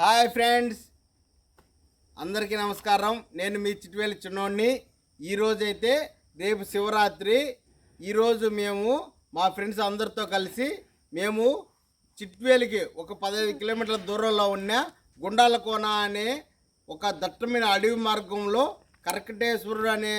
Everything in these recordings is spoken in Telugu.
Hi friends. అందరికీ నమస్కారం. నేను మీ చిట్వేలి చిన్నోడిని. ఈరోజైతే రేపు శివరాత్రి. ఈరోజు మేము మా ఫ్రెండ్స్ అందరితో కలిసి మేము చిట్వేలికి ఒక పదహైదు కిలోమీటర్ల దూరంలో ఉన్న గుండాలకోన అనే ఒక దట్టమైన అడవి మార్గంలో కరకటేశ్వరుడు అనే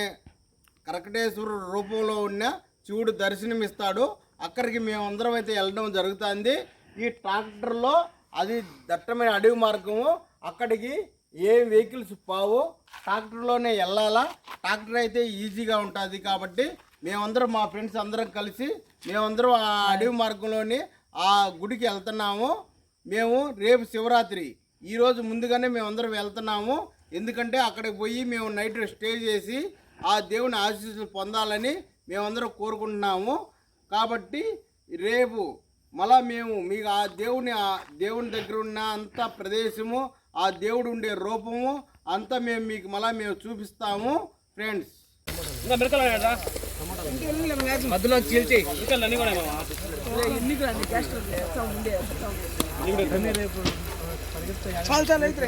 కరకటేశ్వరుడు రూపంలో ఉన్న శివుడు దర్శనమిస్తాడు. అక్కడికి మేమందరం అయితే వెళ్ళడం జరుగుతుంది. ఈ ట్రాక్టర్లో అది దట్టమైన అడవి మార్గము. అక్కడికి ఏ వెహికల్స్ పావు. ట్రాక్టర్లోనే వెళ్ళాలా? ట్రాక్టర్ అయితే ఈజీగా ఉంటుంది కాబట్టి మేమందరం మా ఫ్రెండ్స్ అందరం కలిసి మేమందరం ఆ అడవి మార్గంలోని ఆ గుడికి వెళ్తున్నాము. మేము రేపు శివరాత్రి. ఈరోజు ముందుగానే మేమందరం వెళ్తున్నాము. ఎందుకంటే అక్కడికి పోయి మేము నైట్ స్టే చేసి ఆ దేవుని ఆశీస్సులు పొందాలని మేమందరం కోరుకుంటున్నాము. కాబట్టి రేపు మళ్ళా మేము మీకు ఆ దేవుని ఆ దేవుని దగ్గర ఉన్న అంత ప్రదేశము ఆ దేవుడు ఉండే రూపము అంతా మేము మీకు మళ్ళా మేము చూపిస్తాము ఫ్రెండ్స్. మధ్యలో చీల్చి. చాలు చాలు అయితే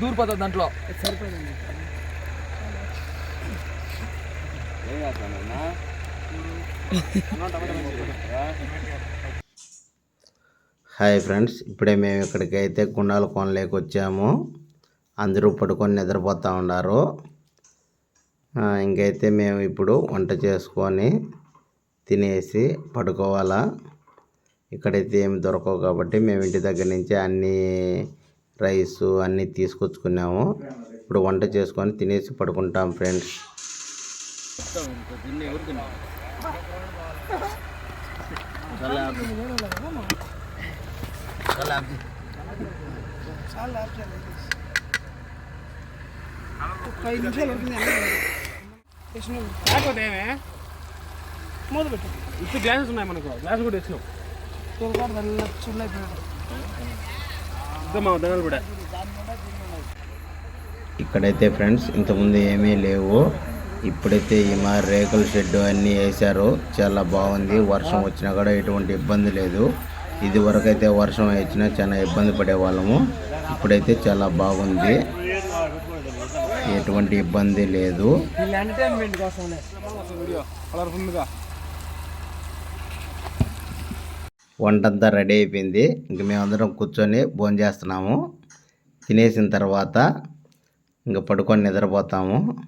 దూర్ పోతుంది దాంట్లో. హాయ్ ఫ్రెండ్స్ ఇప్పుడే మేము ఇక్కడికి అయితే గుండాల కొనలేకి వచ్చాము. అందరూ పడుకొని నిద్రపోతూ ఉన్నారు. ఇంకైతే మేము ఇప్పుడు వంట చేసుకొని తినేసి పడుకోవాలా. ఇక్కడైతే ఏమి దొరకవు కాబట్టి మేము ఇంటి దగ్గర నుంచి అన్ని రైస్ అన్నీ తీసుకొచ్చుకున్నాము. ఇప్పుడు వంట చేసుకొని తినేసి పడుకుంటాం ఫ్రెండ్స్. ఇప్పుడు గ్లాసెస్ ఉన్నాయి మనకు. గ్లాస్ కూడా తెచ్చినాం తొలగాడు వెళ్ళ చూడలేకపోయాడు ఇంకా మా దండలు కూడా. ఇక్కడైతే ఫ్రెండ్స్ ఇంతకుముందు ఏమీ లేవు. ఇప్పుడైతే ఈ మా రేకుల షెడ్ అన్నీ వేశారు. చాలా బాగుంది. వర్షం వచ్చినా కూడా ఎటువంటి ఇబ్బంది లేదు. ఇది వరకు అయితే వర్షం వచ్చినా చాలా ఇబ్బంది పడేవాళ్ళము. ఇప్పుడైతే చాలా బాగుంది. ఎటువంటి ఇబ్బంది లేదు. వంట అంతా వంటంతా రెడీ అయిపోయింది. ఇంక మేమందరం కూర్చొని భోజనం చేస్తున్నాము. తినేసిన తర్వాత ఇంక పడుకొని నిద్రపోతాము.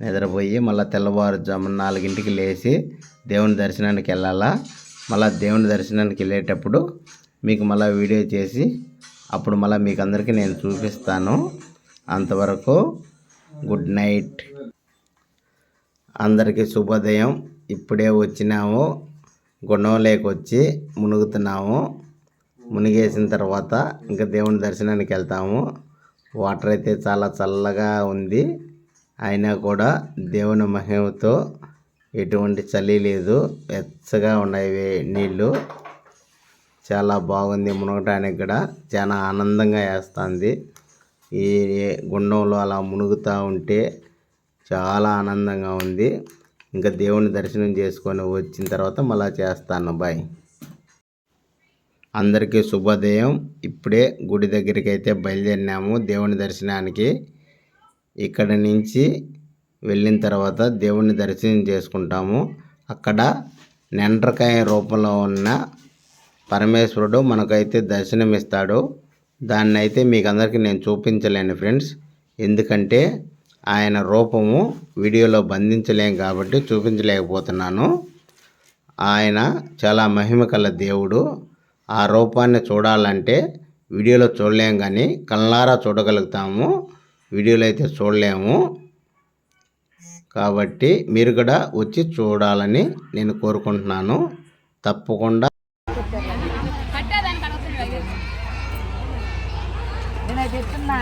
నిద్రపోయి మళ్ళీ తెల్లవారుజామున నాలుగింటికి లేచి దేవుని దర్శనానికి వెళ్ళాలా? మళ్ళీ దేవుని దర్శనానికి వెళ్ళేటప్పుడు మీకు మళ్ళీ వీడియో చేసి అప్పుడు మళ్ళీ మీకు అందరికీ నేను చూపిస్తాను. అంతవరకు గుడ్ నైట్. అందరికీ శుభోదయం. ఇప్పుడే వచ్చినాము. గుండంలోకి వచ్చి మునుగుతున్నాము. మునిగేసిన తర్వాత ఇంకా దేవుని దర్శనానికి వెళ్తాము. వాటర్ అయితే చాలా చల్లగా ఉంది. అయినా కూడా దేవుని మహిమతో ఎటువంటి చలి లేదు. వెచ్చగా ఉన్నాయి నీళ్ళు చాలా బాగుంది మునగటానికి కూడా. చాలా ఆనందంగా వేస్తుంది. ఈ గుండంలో అలా మునుగుతూ ఉంటే చాలా ఆనందంగా ఉంది. ఇంకా దేవుని దర్శనం చేసుకొని వచ్చిన తర్వాత మళ్ళీ చేస్తాను. బాయ్. అందరికీ శుభోదయం. ఇప్పుడే గుడి దగ్గరికి అయితే బయలుదేరినాము దేవుని దర్శనానికి. ఇక్కడ నుంచి వెళ్ళిన తర్వాత దేవుని దర్శనం చేసుకుంటాము. అక్కడ నెండ్రకాయ రూపంలో ఉన్న పరమేశ్వరుడు మనకైతే దర్శనం ఇస్తాడు దాన్ని అయితే మీకు అందరికీ నేను చూపించలేను ఫ్రెండ్స్. ఎందుకంటే ఆయన రూపము వీడియోలో బంధించలేం కాబట్టి చూపించలేకపోతున్నాను. ఆయన చాలా మహిమ కల దేవుడు. ఆ రూపాన్ని చూడాలంటే వీడియోలో చూడలేం కానీ కళ్ళారా చూడగలుగుతాము. వీడియోలో అయితే చూడలేము. కాబట్టి మీరు కూడా వచ్చి చూడాలని నేను కోరుకుంటున్నాను. తప్పకుండా నేను చెప్తున్నా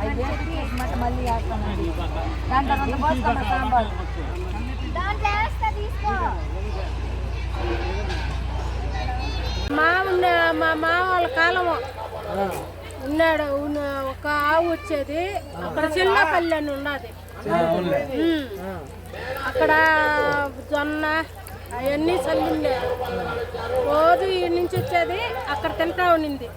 అవి వేసి మాట మళ్ళీ వేస్తానండి దాని తర్వాత పోసుకోండి సాంబార్ దాంట్లో వేస్తా తీసుకో మా ఉన్న మా మామ వాళ్ళ కాలము ఉన్నాడు ఉన్న- అని ఉన్నది. అక్కడ జొన్న అవన్నీ చల్లిండారు రోజు ఈ నుంచి వచ్చేది అక్కడ తింటా ఉన్నింది.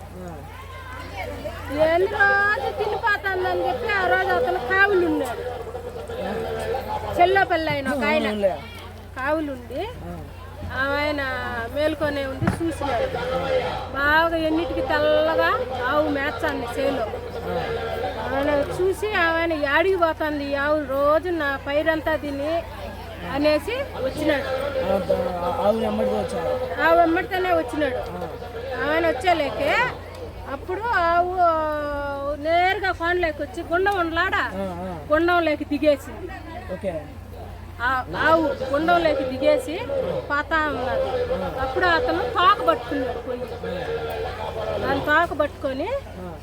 ఏంది రోజు తినిపోతుందని చెప్పి ఆ రోజు అతను కావులు ఉన్నాడు. చెల్లపల్లి ఆయన ఒక ఆయన. కావులుండి ఆయన మేల్కొనే ఉంది చూసినాడు. బాగా ఎన్నిటికి తెల్లగా ఆవు మేచాన్ని చేలో. ఆయన చూసి ఆయన యాడికి పోతుంది? ఈ ఆవు రోజు నా పైరంతా తిని అనేసి వచ్చినాడు. ఆవు వెంబడితేనే వచ్చినాడు. ఆయన వచ్చేలేకే అప్పుడు ఆవు నేరుగా కొండలోకి వచ్చి గుండం ఉండలాడా గుండంలోకి దిగేసింది ఆ- ఆవు గుండంలోకి దిగేసి పాతా ఉన్నది అప్పుడు అతను తోక పట్టుకున్నాడు పోయి. దాని తోక పట్టుకొని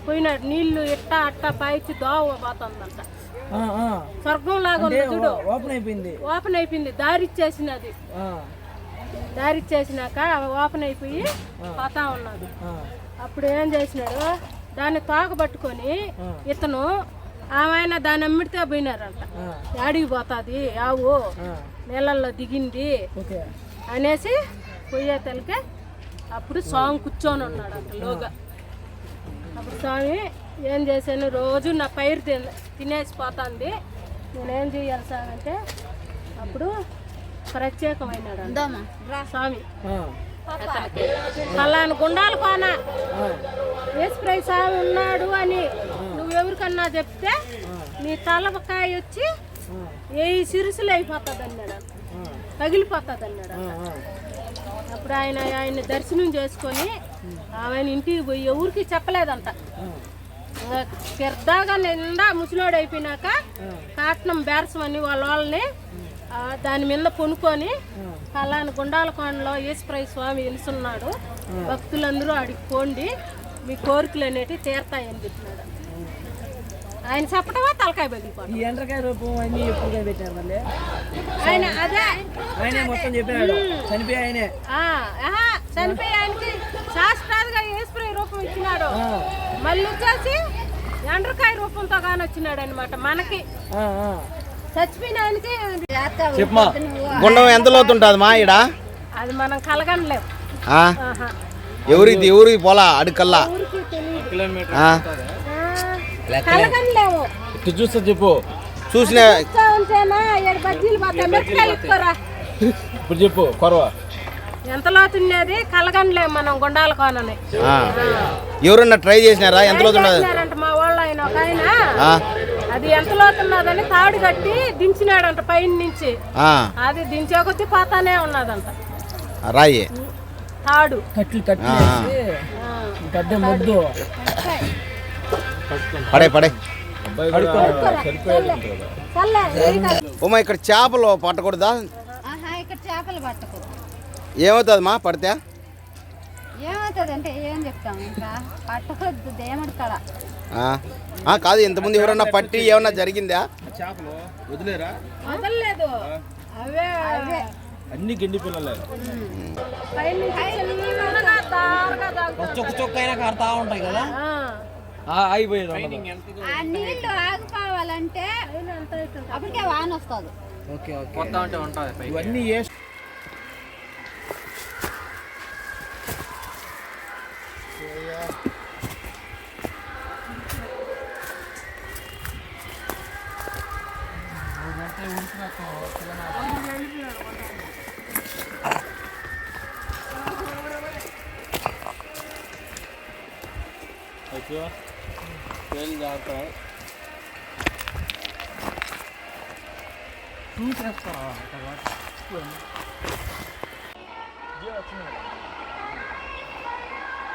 పోయినాడు నీళ్ళు ఇట్ట అట్ట పైచి దోవ పోతుందంట. స్వర్గం లాగా ఉంది చూడు. ఓపెన్ అయిపోయింది. ఓపెన్ అయిపోయింది. దారి ఇచ్చేసినది. దారి ఇచ్చేసినాక ఓపెన్ అయిపోయి పోతా ఉన్నది అప్పుడు ఏం చేసినాడు? దాన్ని తోక పట్టుకొని ఇతను ఆమె దాన్ని అమ్మిడితే పోయినారంట. యాడికి పోతుంది? ఆవు. నీళ్ళల్లో దిగింది. అనేసి పోయే తలకే అప్పుడు స్వామి కూర్చొని ఉన్నాడు అంట లోగా. అప్పుడు స్వామి ఏం చేశాను? రోజు నా పైరు తిన తినేసి పోతుంది నేనేం చేయాలి స్వామి అంటే అప్పుడు ప్రత్యేకమైనాడు స్వామి. పలాని గుండాలు కోన. ఆ, ఏసుప్రై స్వామి ఉన్నాడు అని నువ్వెవరికన్నా చెప్తే నీ తలకాయ వచ్చి ఏ సిరుసులు అయిపోతుంది అన్నాడు పగిలిపోతుంది అన్నాడు. అప్పుడు ఆయన ఆయన దర్శనం చేసుకొని ఆయన ఇంటికి పోయి ఎవరికి చెప్పలేదంట. పెద్దగా నిండా ముసలోడు అయిపోయినాక కాట్నం బేరసం అని వాళ్ళ వాళ్ళని దాని మీద పొనుకొని పలాని గుండాల కొండలో ఈశ్వరయ్య స్వామి వెలుసున్నాడు. భక్తులందరూ ఆడికి పోండి మీ కోరికలు అనేటివి తీరతాయని చెప్పినాడు. ఆయన చెప్పటమా తలకాయ ఎండ్రకాయ రూపం అన్ని ఎప్పుడు పెట్టారు మళ్ళీ? ఆయన అదే ఆయనే మొత్తం చెప్పాడు ఆయనే. చనిపోయి ఆయనకి శాస్త్రాలుగా ఈశ్వరయ్య రూపం ఇచ్చినాడు. మళ్ళీ వచ్చేసి ఎండ్రకాయ రూపంతో కానీ వచ్చినాడు అనమాట మనకి. చచ్చిపోయిన ఆయనకి చెప్పమా గుండం ఎంత లోతుంటుంది మా ఈడ? అది మనం కలగనలేం. ఆ? ఆహా. ఎవరికి ఎవరికి పోలా అడుకల్లా? కలగనలేము. చూస్తే చెప్పు. చూసిన ఇప్పుడు చెప్పు కొరవ. ఎంత లోతున్నది కలగనలేము మనం గుండాల కోనని. ఎవరన్నా ట్రై చేసినారా? ఎంత చేసినారంట మా వాళ్ళు ఆయన ఒక ఆయన? అది ఎంత లోతున్నదని తాడు కట్టి దించినాడంట పైన నుంచి. ఆ. అది దించే కొద్దీ పోతానే ఉన్నదంట. రాయి. తాడు. కట్లు కట్లు ముద్దు. పడే పడే. ఉమా ఇక్కడ చేపలు పట్టకూడదా? ఆహా ఇక్కడ చేపలు పట్టకు ఏమవుతుంది మా పడితే? ఏమవుతుంది అంటే ఏం చెప్తాం ఇంకా? పట్టకొద్దు దేవుడి కళ. ఆ? ఆ, కాదు ఇంతకుముందు ఎవరన్నా పట్టి ఏమన్నా జరిగిందా? చేపలు వదిలేరా? వదలలేదు. అవే. అవే. అన్ని గిండి పిల్లలే. చొక్క చొక్క అయినా కడతా ఉంటాయి కదా? ఆ. అయిపోయేది ఆ నీళ్ళు ఆగిపోవాలంటే అప్పటికే వాన వస్తుంది. Okay okay. ఇవన్నీ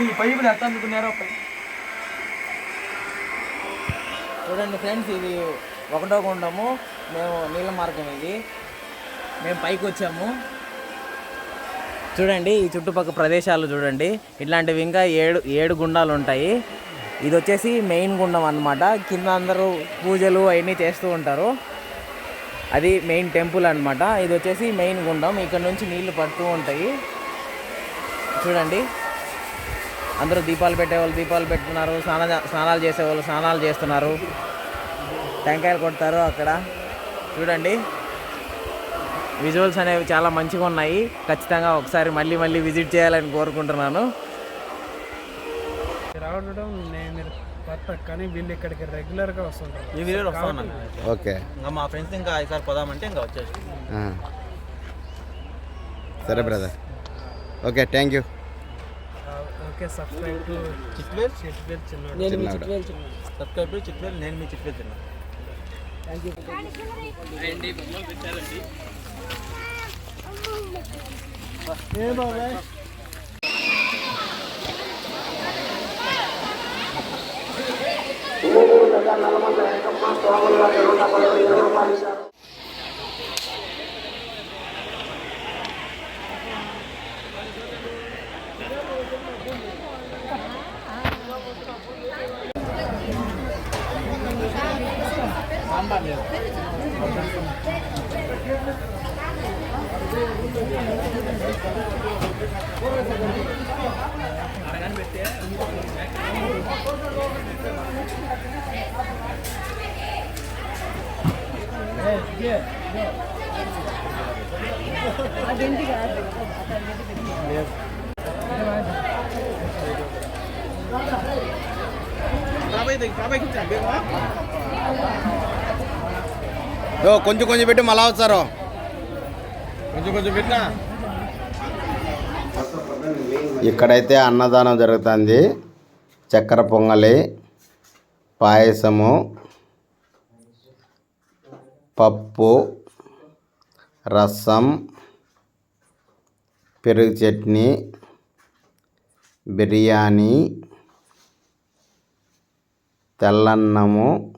ఈ పైపులు ఎంత అందుకున్నారో చూడండి ఫ్రెండ్స్ ఇది ఒకటో గుండము. మేము నీళ్ళ మార్గం ఇది. మేము పైకి వచ్చాము. చూడండి ఈ చుట్టుపక్కల ప్రదేశాలు చూడండి. ఇట్లాంటివి ఇంకా ఏడు ఏడు గుండాలు ఉంటాయి. ఇది వచ్చేసి మెయిన్ గుండం అన్నమాట. కింద అందరూ పూజలు అవన్నీ చేస్తూ ఉంటారు. అది మెయిన్ టెంపుల్ అనమాట ఇది వచ్చేసి మెయిన్ గుండం. ఇక్కడ నుంచి నీళ్ళు పడుతూ ఉంటాయి. చూడండి. అందరూ దీపాలు పెట్టేవాళ్ళు దీపాలు పెట్టుకున్నారు స్నాన స్నానాలు చేసేవాళ్ళు స్నానాలు చేస్తున్నారు. టెంకాయలు కొడతారు అక్కడ. చూడండి. విజువల్స్ అనేవి చాలా మంచిగా ఉన్నాయి. ఖచ్చితంగా ఒకసారి మళ్ళీ మళ్ళీ విజిట్ చేయాలని కోరుకుంటున్నాను. రావడం నేను కొత్త కానీ వీళ్ళు ఇక్కడికి రెగ్యులర్గా వస్తుంటారు. ఈ వీడియో వస్తాను ఓకే. ఇంకా మా ఫ్రెండ్స్ ఇంకా ఈసారి పోదామంటే ఇంకా వచ్చేసి. సరే brother okay thank you okay subscribe to Chitvel Chitvel చిన్న. చిన్నవాడు సబ్స్క్రైబ్ చిట్వేల్ నేను మీ చిట్వేల్ 반반이요. 네, 이게 아, 렌디가 아까 렌디 네. 라바이 되 라바이 괜찮아. కొంచెం కొంచెం పెట్టి మళ్ళా వస్తారు. కొంచెం కొంచెం పెట్టినా? ఇక్కడైతే అన్నదానం జరుగుతుంది. చక్కెర పొంగలి పాయసము పప్పు రసం పెరుగు చట్నీ బిర్యానీ తెల్లన్నము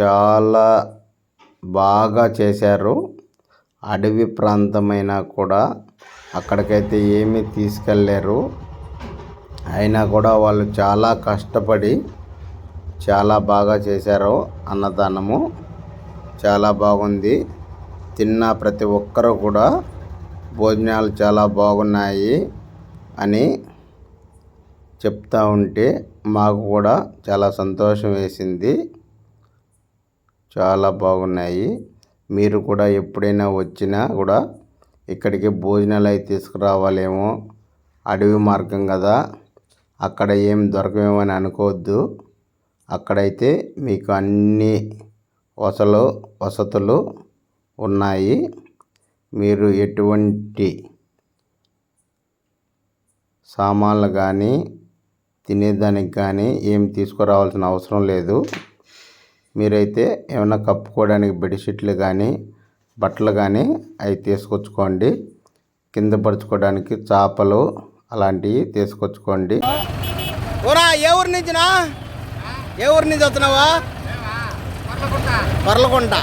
చాలా బాగా చేశారు. అడవి ప్రాంతమైనా కూడా అక్కడికైతే ఏమీ తీసుకెళ్ళలేరు అయినా కూడా వాళ్ళు చాలా కష్టపడి చాలా బాగా చేశారు అన్నదానము. చాలా బాగుంది. తిన్న ప్రతి ఒక్కరు కూడా భోజనాలు చాలా బాగున్నాయి అని చెప్తా ఉంటే మాకు కూడా చాలా సంతోషం వేసింది. చాలా బాగున్నాయి. మీరు కూడా ఎప్పుడైనా వచ్చినా కూడా ఇక్కడికి భోజనాలు అవి తీసుకురావాలేమో. అడవి మార్గం కదా. అక్కడ ఏం దొరకమేమో అని అనుకోవద్దు. అక్కడైతే మీకు అన్ని వసలు వసతులు ఉన్నాయి. మీరు ఎటువంటి సామాన్లు కానీ తినేదానికి కానీ ఏం తీసుకురావాల్సిన అవసరం లేదు. మీరైతే ఏమైనా కప్పుకోవడానికి బెడ్షీట్లు కానీ బట్టలు కానీ అవి తీసుకొచ్చుకోండి. కింద పరుచుకోవడానికి చేపలు అలాంటివి తీసుకొచ్చుకోండి. ఊరా ఏ ఊరి నుంచినా ఏ ఊరి నుంచి వస్తున్నావా? పర్లకుంట.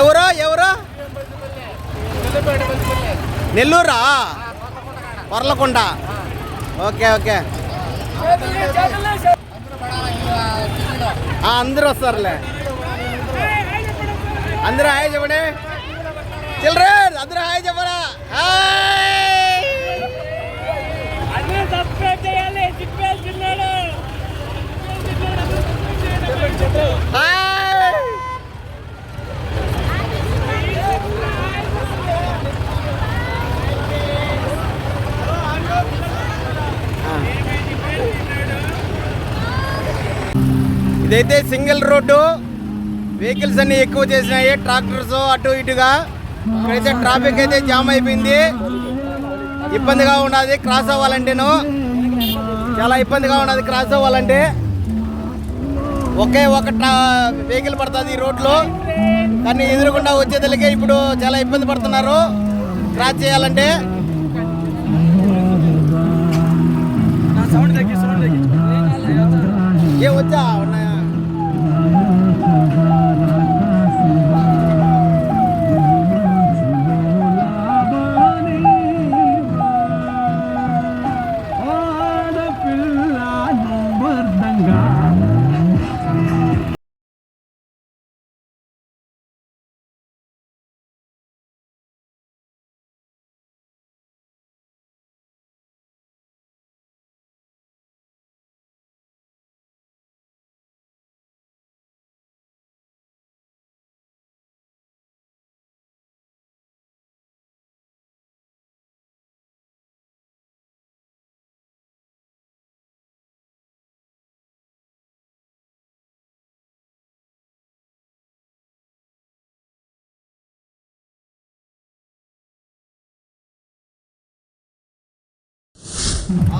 ఎవరు ఎవరు నెల్లూరా? పర్లకుంట. Okay okay. అందరూ వస్తారులే. అందరూ హాయ్ చెప్పండి. చిల్డ్రన్ అందరూ హాయ్ చెప్పరా? Hi hi. ఇదైతే సింగిల్ రోడ్డు వెహికల్స్ అన్ని ఎక్కువ చేసినాయి ట్రాక్టర్స్ అటు ఇటుగా. ఇక్కడైతే ట్రాఫిక్ అయితే జామ్ అయిపోయింది. ఇబ్బందిగా ఉన్నది క్రాస్ అవ్వాలంటేను. చాలా ఇబ్బందిగా ఉన్నది క్రాస్ అవ్వాలంటే. ఒకే ఒక వెహికల్ పడుతుంది ఈ రోడ్లో. దాన్ని ఎదురుకుండా వచ్చేదలకే ఇప్పుడు చాలా ఇబ్బంది పడుతున్నారు. క్రాస్ చేయాలంటే. ఏ వచ్చా? ఉన్నాయి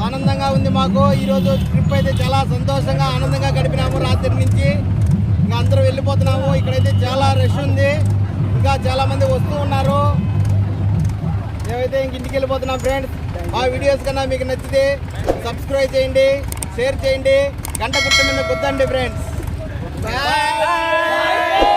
ఆనందంగా ఉంది మాకు. ఈరోజు ట్రిప్ అయితే చాలా సంతోషంగా ఆనందంగా గడిపినాము రాత్రి నుంచి. ఇంకా అందరూ వెళ్ళిపోతున్నాము. ఇక్కడైతే చాలా రష్ ఉంది. ఇంకా చాలామంది వస్తూ ఉన్నారు. మేమైతే ఇంక ఇంటికి వెళ్ళిపోతున్నాం ఫ్రెండ్స్ మా వీడియోస్ కన్నా మీకు నచ్చితే సబ్స్క్రైబ్ చేయండి షేర్ చేయండి. గంట గుర్తు మీద గుద్దండి ఫ్రెండ్స్ బాయ్